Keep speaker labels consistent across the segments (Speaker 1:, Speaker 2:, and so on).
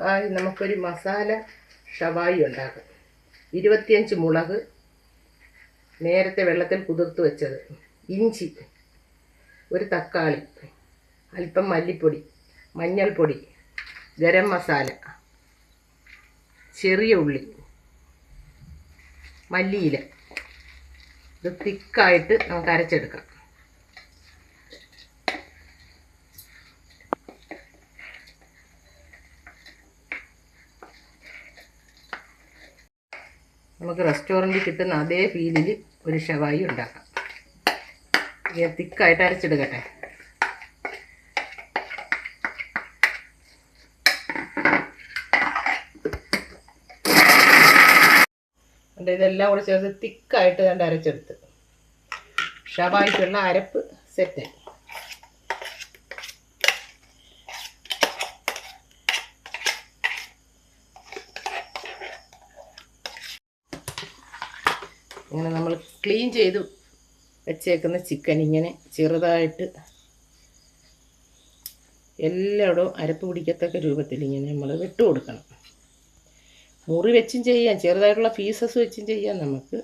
Speaker 1: Hi നമുക്കൊരു മസാല ഷവായി ഉണ്ടാക്കാം. ഇരുപത്തിയഞ്ച് മുളക് നേരത്തെ വെള്ളത്തിൽ കുതിർത്ത് വെച്ചത്. ഇഞ്ചി ഒരു തക്കാളി അല്പം മല്ലിപ്പൊടി മഞ്ഞൾപ്പൊടി ഗരം മസാല ചെറിയ ഉള്ളി മല്ലിയില. ഇത് തിക്കായിട്ട് നമുക്ക് അരച്ചെടുക്കാം. നമുക്ക് റെസ്റ്റോറന്റിൽ കിട്ടുന്ന അതേ ഫീലിൽ ഒരു ഷവായി ഉണ്ടാക്കാം. തിക്കായിട്ട് അരച്ചെടുക്കട്ടെ കണ്ടോ ഇതെല്ലാം കൂടെ ചേർത്ത് തിക്കായിട്ട് കണ്ട് അരച്ചെടുത്ത്. ഷവായിക്കുള്ള അരപ്പ് സെറ്റ് ഇങ്ങനെ നമ്മൾ ക്ലീൻ ചെയ്ത് വെച്ചേക്കുന്ന ചിക്കൻ ഇങ്ങനെ ചെറുതായിട്ട് എല്ലായിടവും അരപ്പ് പിടിക്കത്തക്ക രൂപത്തിൽ ഇങ്ങനെ നമ്മൾ വിട്ടു കൊടുക്കണം. മുറി വെച്ചും ചെയ്യാം. ചെറുതായിട്ടുള്ള പീസസ് വെച്ചും ചെയ്യാം. നമുക്ക്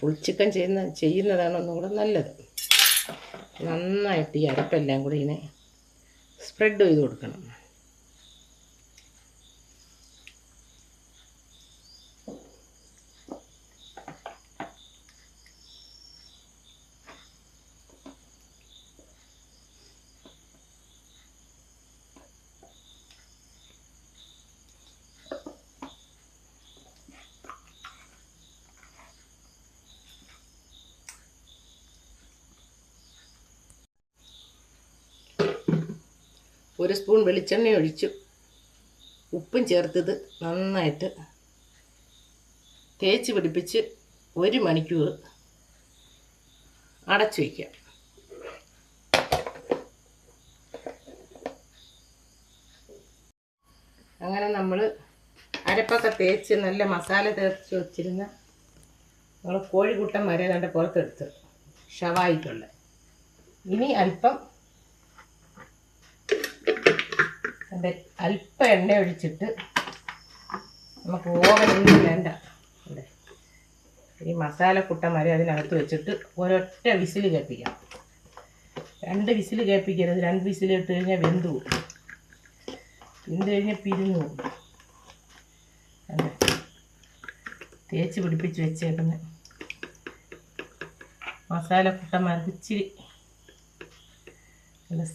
Speaker 1: ഫുൾ ചിക്കൻ ചെയ്യുന്ന ചെയ്യുന്നതാണ് ഒന്നുകൂടെ നല്ലത്. നന്നായിട്ട് ഈ അരപ്പെല്ലാം കൂടി ഇങ്ങനെ സ്പ്രെഡ് ചെയ്ത് കൊടുക്കണം. ഒരു സ്പൂൺ വെളിച്ചെണ്ണ ഒഴിച്ചു. ഉപ്പും ചേർത്തത് നന്നായിട്ട് തേച്ച് പിടിപ്പിച്ച് ഒരു മണിക്കൂർ അടച്ചു വയ്ക്കുക അങ്ങനെ നമ്മൾ അരപ്പൊക്കെ തേച്ച് നല്ല മസാല തേച്ച് വെച്ചിരുന്ന നമ്മൾ കോഴിക്കുട്ടൻ വരെ കണ്ട് പുറത്തെടുത്ത് ഷവായിക്കുള്ള ഇനി അല്പം അല്പം എണ്ണ ഒഴിച്ചിട്ട് നമുക്ക് ഓവനൊന്നും വേണ്ട. ഇവിടെ ഈ മസാല വരെ അതിനകത്ത് വെച്ചിട്ട് ഒരൊറ്റ വിസിൽ കേൾപ്പിക്കാം. രണ്ട് വിസിൽ കേൾപ്പിക്കരുത്. രണ്ട് വിസിൽ ഇട്ട് കഴിഞ്ഞാൽ വെന്ത് വെന്ത് കഴിഞ്ഞാൽ പിരിഞ്ഞു കണ്ടോ? തേച്ച് പിടിപ്പിച്ച് വെച്ചേക്കുന്നത് മസാല കുട്ട ഇച്ചിരി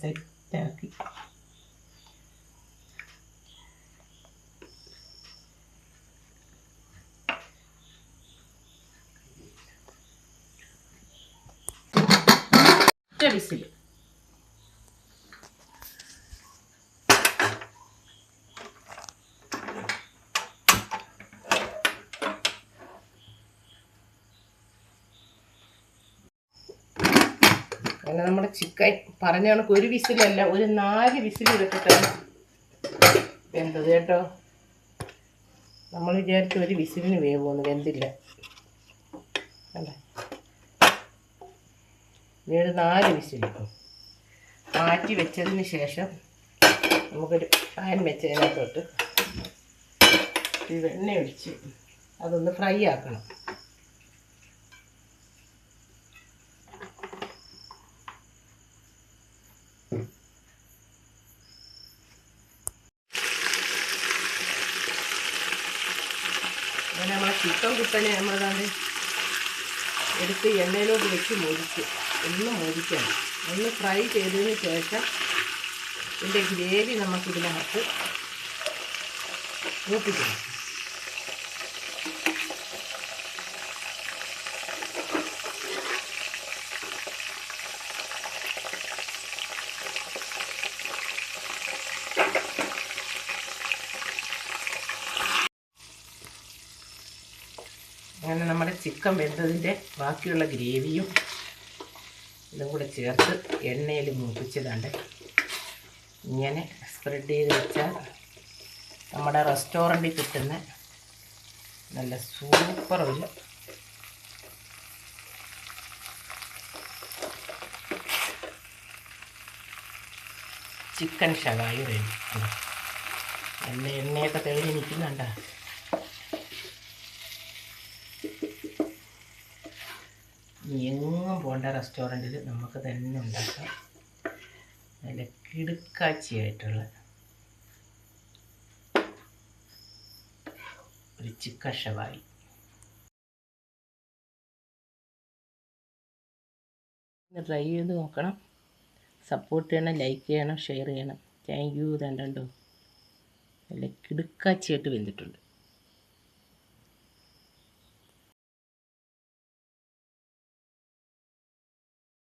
Speaker 1: സെറ്റാക്കി വിസിൽ അങ്ങനെ നമ്മുടെ ചിക്കൻ പറഞ്ഞ കണക്ക് ഒരു വിസിലല്ല ഒരു നാല് വിസിൽ എടുത്തിട്ടാണ് വെന്തത് കേട്ടോ. നമ്മൾ വിചാരിച്ച ഒരു വിസിലിന് വേവുമെന്ന് വെന്തില്ല. അല്ലേ? ഒരു നാല് വിശ്വസിക്കും മാറ്റി വെച്ചതിന് ശേഷം നമുക്കൊരു പാൻ വെച്ചതിനകത്തോട്ട് വെണ്ണ ഒഴിച്ച് അതൊന്ന് ഫ്രൈ ആക്കണം. അങ്ങനെ നമ്മളെ ചിക്കൻ കുട്ടനെ നമ്മളതാണ്ട് എടുത്ത് എണ്ണയിലോട്ട് വെച്ച് മുരിച്ച് ഒന്ന് മോദിക്കണം. ഒന്ന് ഫ്രൈ ചെയ്തതിന് ശേഷം ഇതിന്റെ ഗ്രേവി നമുക്കിതിനകത്ത് മൂപ്പിക്കണം. അങ്ങനെ നമ്മുടെ ചിക്കൻ വെന്തതിന്റെ ബാക്കിയുള്ള ഗ്രേവിയും ഇതും കൂടെ ചേർത്ത് എണ്ണയിൽ മൂപ്പിച്ചതാണ്ട് ഇങ്ങനെ സ്പ്രെഡ് ചെയ്ത് വെച്ചാൽ നമ്മുടെ റെസ്റ്റോറന്റിൽ കിട്ടുന്ന നല്ല സൂപ്പർ ഒരു ചിക്കൻ ഷവായി റെഡി എണ്ണ എണ്ണയൊക്കെ തെളിഞ്ഞ് നിൽക്കുന്നുണ്ട? എങ്ങും പോകേണ്ട റെസ്റ്റോറന്റിൽ നമുക്ക് തന്നെ ഉണ്ടാക്കാം. നല്ല കിടുക്കാച്ചിയായിട്ടുള്ള ഒരു ചിക്കൻ ഷവായി. ട്രൈ ചെയ്ത് നോക്കണം. സപ്പോർട്ട് ചെയ്യണം ലൈക്ക് ചെയ്യണം ഷെയർ ചെയ്യണം. താങ്ക് യു തണ്ടോ നല്ല കിടുക്കാച്ചിയായിട്ട് വെന്തിട്ടുണ്ട്.